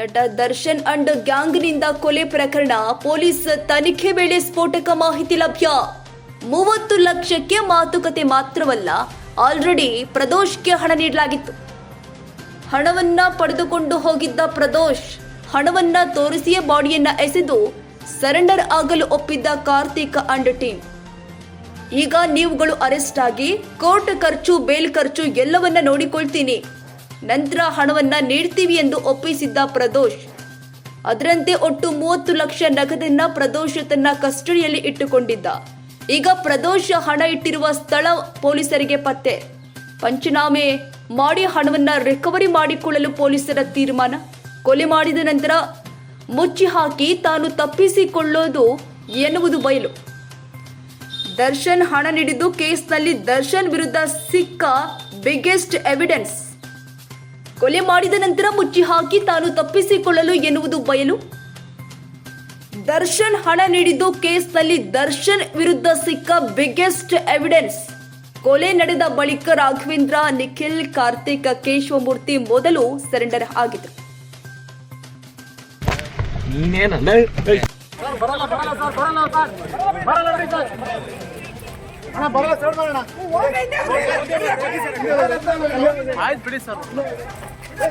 ನಟ ದರ್ಶನ್ ಅಂಡ್ ಗ್ಯಾಂಗ್ನಿಂದ ಕೊಲೆ ಪ್ರಕರಣ ಪೊಲೀಸ್ ತನಿಖೆ ವೇಳೆ ಸ್ಫೋಟಕ ಮಾಹಿತಿ ಲಭ್ಯ. ಮೂವತ್ತು ಲಕ್ಷಕ್ಕೆ ಮಾತುಕತೆ ಮಾತ್ರವಲ್ಲ, ಆಲ್ರೆಡಿ ಪ್ರದೋಷ್ಗೆ ಹಣ ನೀಡಲಾಗಿತ್ತು. ಹಣವನ್ನ ಪಡೆದುಕೊಂಡು ಹೋಗಿದ್ದ ಪ್ರದೋಷ್ ಹಣವನ್ನ ತೋರಿಸಿಯೇ ಬಾಡಿಯನ್ನ ಎಸೆದು ಸರೆಂಡರ್ ಆಗಲು ಒಪ್ಪಿದ್ದ ಕಾರ್ತಿಕ್ ಅಂಡ್ ಟೀಮ್. ಈಗ ನೀವುಗಳು ಅರೆಸ್ಟ್ ಆಗಿ ಕೋರ್ಟ್ ಖರ್ಚು, ಬೇಲ್ ಖರ್ಚು ಎಲ್ಲವನ್ನ ನೋಡಿಕೊಳ್ತೀನಿ. ನಂತರ ಹಣವನ್ನ ನೀಡ್ತೀವಿ ಎಂದು ಒಪ್ಪಿಸಿದ್ದ ಪ್ರದೋಷ್. ಅದರಂತೆ ಒಟ್ಟು ಮೂವತ್ತು ಲಕ್ಷ ನಗದನ್ನ ಪ್ರದೋಷ್ ತನ್ನ ಕಸ್ಟಡಿಯಲ್ಲಿ ಇಟ್ಟುಕೊಂಡಿದ್ದ. ಈಗ ಪ್ರದೋಷ್ ಹಣ ಇಟ್ಟಿರುವ ಸ್ಥಳ ಪೊಲೀಸರಿಗೆ ಪತ್ತೆ. ಪಂಚನಾಮೆ ಮಾಡಿ ಹಣವನ್ನ ರಿಕವರಿ ಮಾಡಿಕೊಳ್ಳಲು ಪೊಲೀಸರ ತೀರ್ಮಾನ. ಕೊಲೆ ಮಾಡಿದ ನಂತರ ಮುಚ್ಚಿ ಹಾಕಿ ತಾನು ತಪ್ಪಿಸಿಕೊಳ್ಳೋದು ಎನ್ನುವುದು ಬಯಲು. ದರ್ಶನ್ ಹಣ ನೀಡಿದ್ದು ಕೇಸ್ನಲ್ಲಿ ದರ್ಶನ್ ವಿರುದ್ಧ ಸಿಕ್ಕ ಬಿಗ್ಗೆಸ್ಟ್ ಎವಿಡೆನ್ಸ್ ಕೊಲೆ ಮಾಡಿದ ನಂತರ ಮುಚ್ಚಿ ಹಾಕಿ ತಾನು ತಪ್ಪಿಸಿಕೊಳ್ಳಲು ಎನ್ನುವುದು ಬಯಲು? ದರ್ಶನ್ ಹಣ ನೀಡಿದ್ದು ಕೇಸ್ನಲ್ಲಿ ದರ್ಶನ್ ವಿರುದ್ಧ ಸಿಕ್ಕ ಬಿಗ್ಗೆಸ್ಟ್ ಎವಿಡೆನ್ಸ್ ಕೊಲೆ ನಡೆದ ಬಳಿಕ ರಾಘವೇಂದ್ರ ನಿಖಿಲ್ ಕಾರ್ತಿಕ್ ಕೇಶವಮೂರ್ತಿ ಮೊದಲು ಸರೆಂಡರ್ ಆಗಿದ್ರು. ಆಯ್ತು ಬಿಡಿ ಸರ್. はい。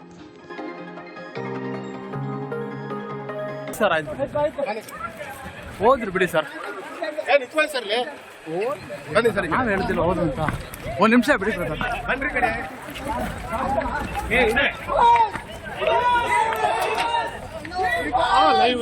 ಸರ್ ಆಯ್ತು. ಹೋದ್ರಿ ಬಿಡಿ ಸರ್. ಏ ನಿಂತ್ಕೊಳ್ಳಿ ಸರ್ ಇಲ್ಲಿ. ಬನ್ನಿ ಸರ್ ನಾವ್ ಹೇಳ್ತಿಲ್ಲ ಹೋದ್ರು ಅಂತ. ಒಂದು ನಿಮಿಷ ಬಿಡಿ ಸರ್. ಬನ್ರಿ ಕಡೆ. ಲೈವ್